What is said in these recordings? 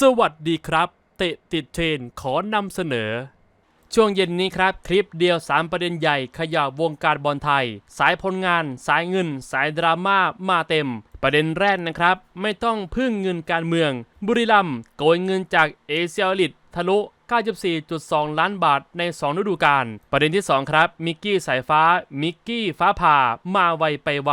สวัสดีครับ เตะติดเทรนขอนำเสนอ ช่วงเย็นนี้ครับ คลิปเดียว 3 ประเด็นใหญ่ขย่าวงการบอลไทย สายผลงาน สายเงิน สายดราม่ามาเต็ม ประเด็นแรกนะครับ ไม่ต้องพึ่งเงินการเมือง บุรีรัมย์โกยเงินจากเอเชียลิตทะลุ 94.2 ล้านบาทใน 2 ฤดูกาลประเด็นที่ 2 ครับ มิกกี้สายฟ้า มิกกี้ฟ้าผ่า มาไวไปไว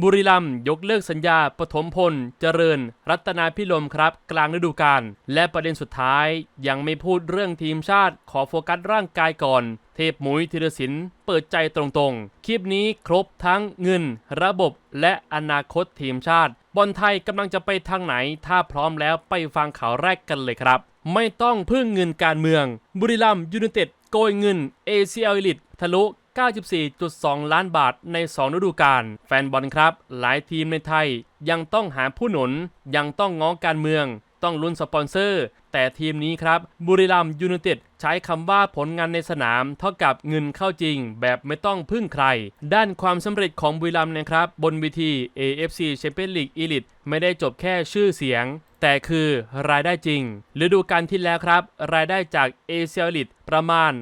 บุรีรัมยกเลิกสัญญาปฐมพล เจริญ รัตนาพิลมครับ กลางฤดูกาลและประเด็นสุดท้ายยังไม่พูดเรื่องทีมชาติ ขอโฟกัสร่างกายก่อน เทพมุยธีรศิลป์เปิดใจตรงๆ คลิปนี้ครบทั้งเงิน ระบบและอนาคตทีมชาติบอลไทยกำลังจะไปทางไหน ถ้าพร้อมแล้วไปฟังข่าวแรกกันเลยครับ ไม่ต้องพึ่งเงินการเมือง บุรีรัมย์ยูไนเต็ดโกยเงิน ACL Elite ทะลุ 94.2 ล้านบาทใน 2 ฤดูกาลแฟนบอลครับ หลายทีมในไทยยังต้องหาผู้หนุน ยังต้องง้อการเมือง ต้องลุ้นสปอนเซอร์ แต่ทีมนี้ครับบุรีรัมยูไนเต็ดใช้คำว่าผลงานในสนาม เท่ากับเงินเข้าจริง แบบไม่ต้องพึ่งใคร ด้านความสำเร็จของบุรีรัมนะครับ บนเวิธี AFC Champions League Elite ไม่ได้จบแค่ชื่อเสียง แต่คือรายได้จริงฤดูกาลที่แล้วครับ รายได้จากเอเชียลิตประมาณ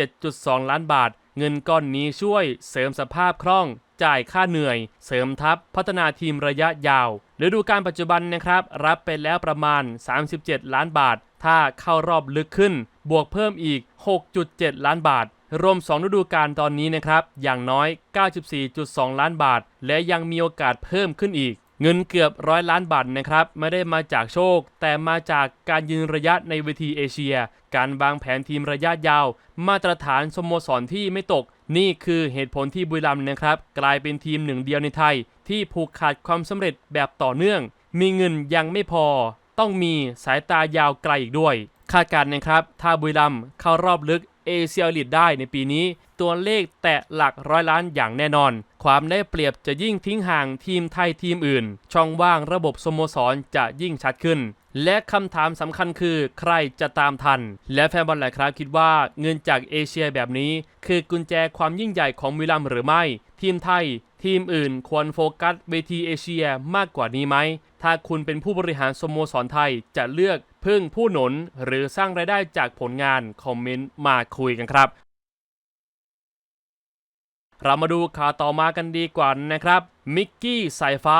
57.2 ล้านบาท เงินก้อนนี้ช่วยเสริมสภาพคล่อง จ่ายค่าเหนื่อย เสริมทัพพัฒนาทีมระยะยาวฤดูกาลปัจจุบันนะครับ รับไปแล้วประมาณ 37 ล้านบาท ถ้าเข้ารอบลึกขึ้น บวกเพิ่มอีก 6.7 ล้านบาท รวม 2 ฤดูกาลตอนนี้นะครับ อย่างน้อย 94.2 ล้านบาท และยังมีโอกาสเพิ่มขึ้นอีกเงินเกือบร้อยล้านบาทนะครับ ไม่ได้มาจากโชค แต่มาจากการยืนระยะในเวทีเอเชีย การวางแผนทีมระยะยาว มาตรฐานสโมสรที่ไม่ตก นี่คือเหตุผลที่บุรีรัมย์นะครับ กลายเป็นทีมหนึ่งเดียวในไทย ที่ผูกขาดความสำเร็จแบบต่อเนื่อง มีเงินยังไม่พอ ต้องมีสายตายาวไกลอีกด้วย คาดการณ์นะครับ ถ้าบุรีรัมย์เข้ารอบลึกเอเชียลีดได้ในปีนี้ ตัวเลขแตะหลักร้อยล้านอย่างแน่นอน ความได้เปรียบจะยิ่งทิ้งห่างทีมไทยทีมอื่น ช่องว่างระบบสโมสรจะยิ่งชัดขึ้น และคำถามสำคัญคือใครจะตามทัน และแฟนบอลหลายครับคิดว่าเงินจากเอเชียแบบนี้ คือกุญแจความยิ่งใหญ่ของบุรีรัมหรือไม่ ทีมไทย ทีมอื่นควรโฟกัสเวทีเอเชียมากกว่านี้ไหม ถ้าคุณเป็นผู้บริหารสโมสรไทยจะเลือกพึ่งผู้หนุนหรือสร้างรายได้จากผลงานคอมเมนต์มาคุยกันครับเรามาดูข่าวต่อมากันดีกว่านะครับ มิกกี้สายฟ้า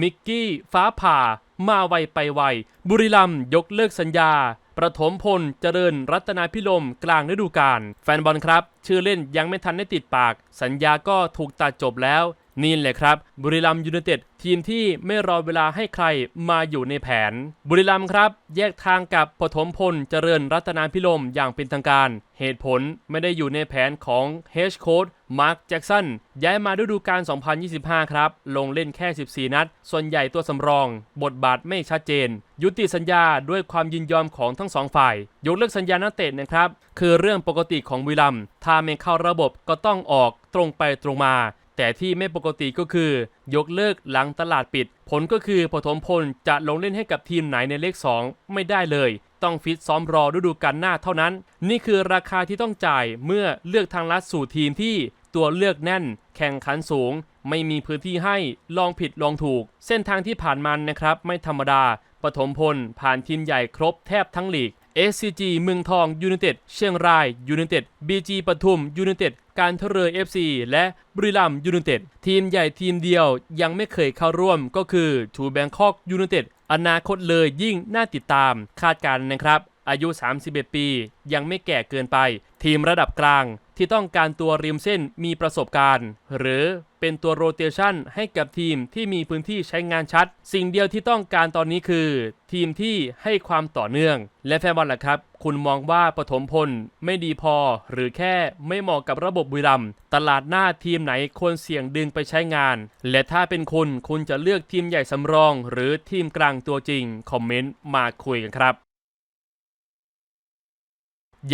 มิกกี้ ฟ้าผ่า มาไวไปไว บุรีรัมย์ยกเลิกสัญญา ประถมพลเจริญรัตนาพิลมกลางฤดูกาลแฟนบอลครับ ชื่อเล่นยังไม่ทันได้ติดปาก สัญญาก็ถูกตัดจบแล้ว นี่แหละครับ บุรีรัมยูไนเต็ดทีมที่ไม่รอเวลาให้ใครมาอยู่ในแผน บุรีรัมครับ แยกทางกับปฐมพลเจริญรัตนาพิลมอย่างเป็นทางการ เหตุผลไม่ได้อยู่ในแผนของเฮชโค้ดมาร์คแจ็กสันย้ายมาฤดูกาล 2025 ครับ ลงเล่นแค่ 14 นัด ส่วนใหญ่ตัวสำรอง บทบาทไม่ชัดเจน ยุติสัญญาด้วยความยินยอมของทั้งสองฝ่าย ยกเลิกสัญญานักเตะนะครับ คือเรื่องปกติของบุรีรัมถ้าไม่เข้าระบบก็ต้องออกตรงไปตรงมา แต่ที่ไม่ปกติก็คือยกเลิกหลังตลาดปิด ผลก็คือปฐมพลจะลงเล่นให้กับทีมไหนในเลข 2 ไม่ได้เลย ต้องฟิตซ้อมรอฤดูกาลหน้าเท่านั้น นี่คือราคาที่ต้องจ่ายเมื่อเลือกทางลัดสู่ทีมที่ตัวเลือกแน่น แข่งขันสูง ไม่มีพื้นที่ให้ลองผิดลองถูก เส้นทางที่ผ่านมันนะครับ ไม่ธรรมดาปฐมพลผ่านทีมใหญ่ครบแทบทั้งลีก SCG เมืองทองยูเนเต็ดเชียงรายยูเนเต็ด BG ปทุมยูเนเต็ดการท่าเรือ FC และบุรีรัมยูเนเต็ดทีมใหญ่ทีมเดียวยังไม่เคยเข้าร่วมก็คือทูแบงคอกยูเนเต็ดอนาคตเลยยิ่งน่าติดตามคาดการณ์นะครับ อายุ 31 ปี ยังไม่แก่เกินไป ทีมระดับกลาง ที่ต้องการตัวริมเส้นมีประสบการณ์ หรือเป็นตัวโรเตชันให้กับทีมที่มีพื้นที่ใช้งานชัด สิ่งเดียวที่ต้องการตอนนี้คือ ทีมที่ให้ความต่อเนื่อง และแฟนบอลล่ะครับ คุณมองว่าปฐมพลไม่ดีพอ หรือแค่ไม่เหมาะกับระบบบุรีรัมตลาดหน้าทีมไหนควรเสี่ยงดึงไปใช้งาน และถ้าเป็นคุณคุณจะเลือกทีมใหญ่สำรอง หรือทีมกลางตัวจริงคอมเมนต์มาคุยกันครับ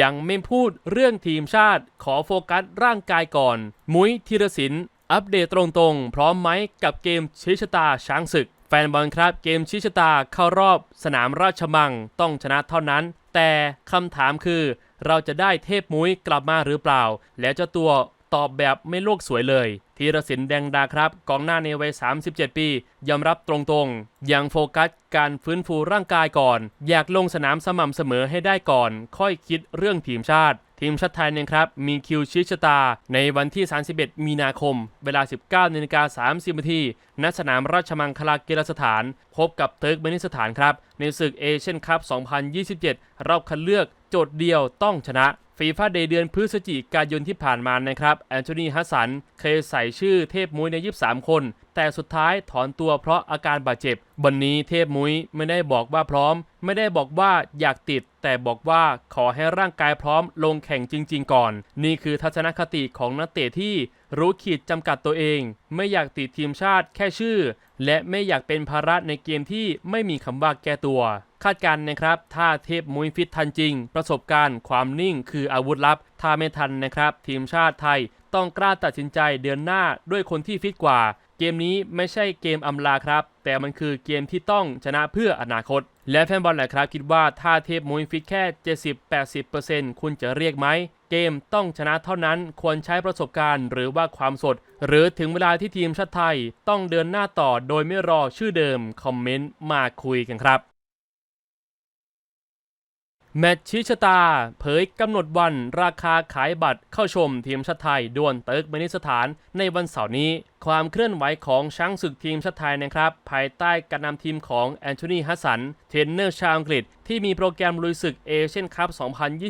ยังไม่พูดเรื่องทีมชาติขอโฟกัสร่างกายก่อน มุ้ยธีรศินอัปเดตตรงๆ พร้อมไหมกับเกมชี้ชะตาช้างศึก แฟนบอลครับเกมชี้ชะตาเข้ารอบสนามราชมังต้องชนะเท่านั้น แต่คำถามคือเราจะได้เทพมุ้ยกลับมาหรือเปล่า แล้วเจ้าตัว ตอบแบบไม่โลกสวยเลยธีรศิลป์แดงดาครับกองหน้าในวัย 37 ปี ยอมรับตรงๆ ยังโฟกัสการฟื้นฟูร่างกายก่อน อยากลงสนามสม่ำเสมอให้ได้ก่อน ค่อยคิดเรื่องทีมชาติ ทีมชาติไทยเนะครับ มีคิวชี้ชะตา ในวันที่ 31 มีนาคม เวลา 19นาฬิกา30นาทีณสนามราชมังคลากีฬาสถาน พบกับเติร์กเมนิสถานครับ ในศึกเอเชียนคัพ 2027 รอบคัดเลือก โจทย์เดียวต้องชนะ ฟีฟ่าเดย์เดือนพฤศจิกายนที่ผ่านมานะครับ แอนโทนีฮัสสันเคยใส่ชื่อเทพมุ้ยใน 23 คน แต่สุดท้ายถอนตัวเพราะอาการบาดเจ็บ วันนี้เทพมุ้ยไม่ได้บอกว่าพร้อม ไม่ได้บอกว่าอยากติด แต่บอกว่าขอให้ร่างกายพร้อมลงแข่งจริง ๆ ก่อน นี่คือทัศนคติของนักเตะที่รู้ขีดจำกัดตัวเอง ไม่อยากติดทีมชาติแค่ชื่อ และไม่อยากเป็นภาระในเกมที่ไม่มีคำว่าแก้ตัว คาดการณ์นะครับ ถ้าเทพมุ้ยฟิตทันจริง ประสบการณ์ความนิ่งคืออาวุธลับ ถ้าไม่ทันนะครับ ทีมชาติไทยต้องกล้าตัดสินใจเดือนหน้าด้วยคนที่ฟิตกว่า เกมนี้ไม่ใช่เกมอำลาครับ แต่มันคือเกมที่ต้องชนะเพื่ออนาคต และแฟนบอลหลายครับคิดว่าถ้าเทพมุยฟิตแค่ 70-80%คุณจะเรียกไหม เกมต้องชนะเท่านั้นควรใช้ประสบการณ์หรือว่าความสด หรือถึงเวลาที่ทีมชาติไทยต้องเดินหน้าต่อโดยไม่รอชื่อเดิม คอมเมนต์มาคุยกันครับ แมตช์ชี้ชะตา เผยกำหนดวันราคาขายบัตรเข้าชมทีมชาติไทยดวลเติร์กเมนิสถานในวันเสาร์นี้ ความเคลื่อนไหวของช้างศึกทีมชาติไทยนะครับ ภายใต้การนำทีมของแอนโทนีฮัสสัน เทรนเนอร์ชาวอังกฤษ ที่มีโปรแกรมลุยศึกเอเชียนคัพ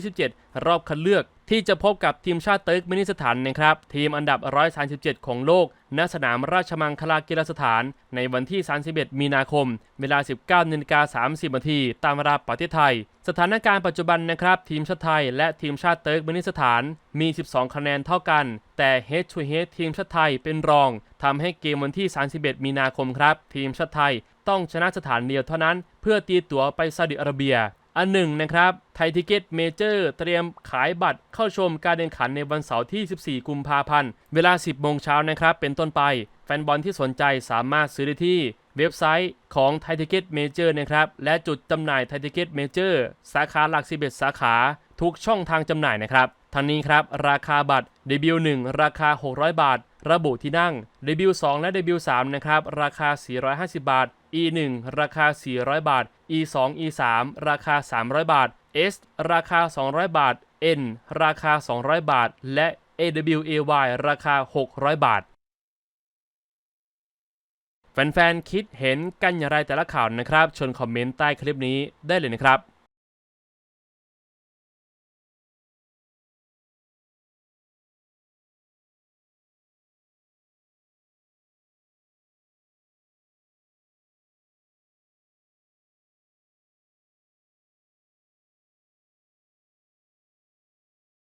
2027 รอบคัดเลือก ที่จะพบกับทีมชาติเติร์กเมนิสถานนะครับ ทีมอันดับ 137 ของโลก ณ สนามราชมังคลากีฬาสถาน ในวันที่ 31 มีนาคม เวลา 19นาฬิกา30นาทีตามเวลาประเทศไทย สถานการณ์ปัจจุบันนะครับ ทีมชาติไทย และทีมชาติเติร์กเมนิสถาน มี 12 คะแนนเท่ากัน แต่ Head to Head ทีมชาติไทยเป็นรองทำให้เกมวันที่ 31 มีนาคมครับ ทีมชาติไทยต้องชนะสถานเดียวเท่านั้น เพื่อตีตั๋วไปซาอุดิอาระเบีย อันหนึ่งนะครับไทยทิเก็ตเมเจอร์เตรียมขายบัตรเข้าชมการแข่งขันในวันเสาร์ที่ 14 กุมภาพันธ์ เวลา 10 โมงเช้านะครับ เป็นต้นไป แฟนบอลที่สนใจสามารถซื้อได้ที่เว็บไซต์ของไทยทิเก็ตเมเจอร์นะครับ และจุดจำหน่ายไทยทิเก็ตเมเจอร์สาขาหลัก 11 สาขา ทุกช่องทางจำหน่ายนะครับ ทั้งนี้ครับ ราคาบัตรเดบิว1ราคา 600 บาท ระบุที่นั่งเดบิว2และเดบิว3นะครับราคา 450 บาท E1 ราคา 400 บาท E2 E3 ราคา 300 บาท S ราคา 200 บาท N ราคา 200 บาท และ AWAY ราคา 600 บาท แฟนๆ คิดเห็นกันอย่างไรแต่ละข่าวนะครับชวนคอมเมนต์ใต้คลิปนี้ได้เลยนะครับ